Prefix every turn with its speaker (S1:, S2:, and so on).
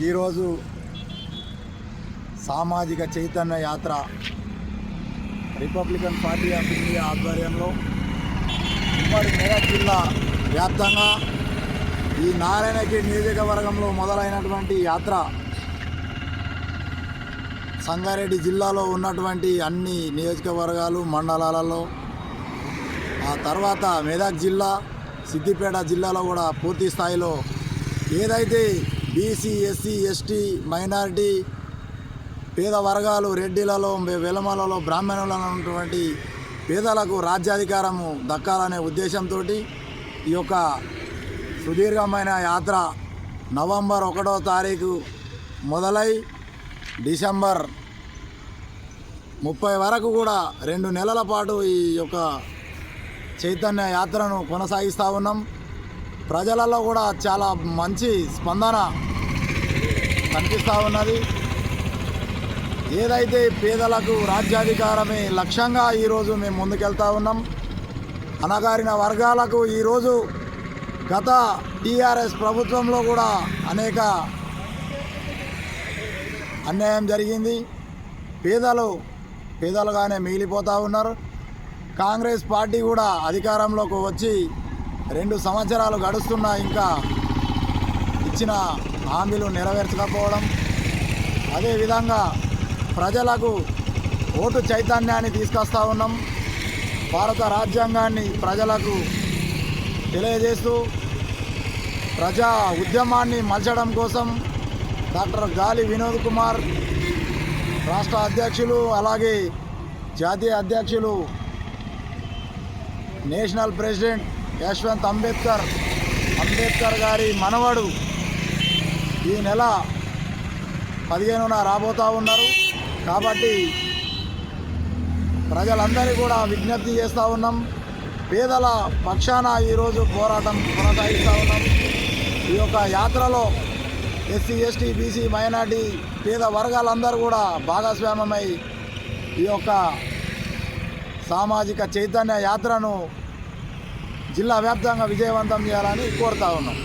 S1: ఈరోజు సామాజిక చైతన్య యాత్ర రిపబ్లికన్ పార్టీ ఆఫ్ ఇండియా ఆధ్వర్యంలో ఉమ్మడి మెదక్ జిల్లా వ్యాప్తంగా ఈ నారాయణగిరి నియోజకవర్గంలో మొదలైనటువంటి యాత్ర సంగారెడ్డి జిల్లాలో ఉన్నటువంటి అన్ని నియోజకవర్గాలు మండలాలలో ఆ తర్వాత మెదక్ జిల్లా సిద్దిపేట జిల్లాలో కూడా పూర్తి స్థాయిలో ఏదైతే బీసీ ఎస్సీ ఎస్టీ మైనారిటీ పేద వర్గాలు రెడ్డిలలో వెలమలలో బ్రాహ్మణులలో ఉన్నటువంటి పేదలకు రాజ్యాధికారము దక్కాలనే ఉద్దేశంతో ఈ యొక్క సుదీర్ఘమైన యాత్ర నవంబర్ ఒకటో తారీఖు మొదలై డిసెంబర్ ముప్పై వరకు కూడా రెండు నెలల పాటు ఈ యొక్క చైతన్య యాత్రను కొనసాగిస్తూ ఉన్నాం. ప్రజలలో కూడా చాలా మంచి స్పందన కనిపిస్తూ ఉన్నది. ఏదైతే పేదలకు రాజ్యాధికారమే లక్ష్యంగా ఈరోజు మేము ముందుకెళ్తా ఉన్నాం అనగారిన వర్గాలకు ఈరోజు గత టీఆర్ఎస్ ప్రభుత్వంలో కూడా అనేక అన్యాయం జరిగింది. పేదలు పేదలుగానే మిగిలిపోతూ ఉన్నారు. కాంగ్రెస్ పార్టీ కూడా అధికారంలోకి వచ్చి రెండు సంవత్సరాలు గడుస్తున్నా ఇంకా ఇచ్చిన హామీలు నెరవేర్చకపోవడం. అదేవిధంగా ప్రజలకు ఓటు చైతన్యాన్ని తీసుకొస్తా ఉన్నాం. భారత రాజ్యాంగాన్ని ప్రజలకు తెలియజేస్తూ ప్రజా ఉద్యమాన్ని మలచడం కోసం డాక్టర్ గాలి వినోద్ కుమార్ రాష్ట్ర అధ్యక్షులు అలాగే జాతీయ అధ్యక్షులు నేషనల్ ప్రెసిడెంట్ యశ్వంత్ అంబేద్కర్ అంబేద్కర్ గారి మనవడు ఈ నెల పదిహేనున రాబోతూ ఉన్నారు. కాబట్టి ప్రజలందరికీ కూడా విజ్ఞప్తి చేస్తూ ఉన్నాం. పేదల పక్షాన ఈరోజు పోరాటం కొనసాగిస్తూ ఉన్నాం. ఈ యొక్క యాత్రలో ఎస్సీ ఎస్టీ బీసీ మైనార్టీ పేద వర్గాలందరూ కూడా భాగస్వామ్యమై ఈ యొక్క సామాజిక చైతన్య యాత్రను జిల్లా వ్యాప్తంగా విజయవంతం చేయాలని కోరుతా ఉన్నాం.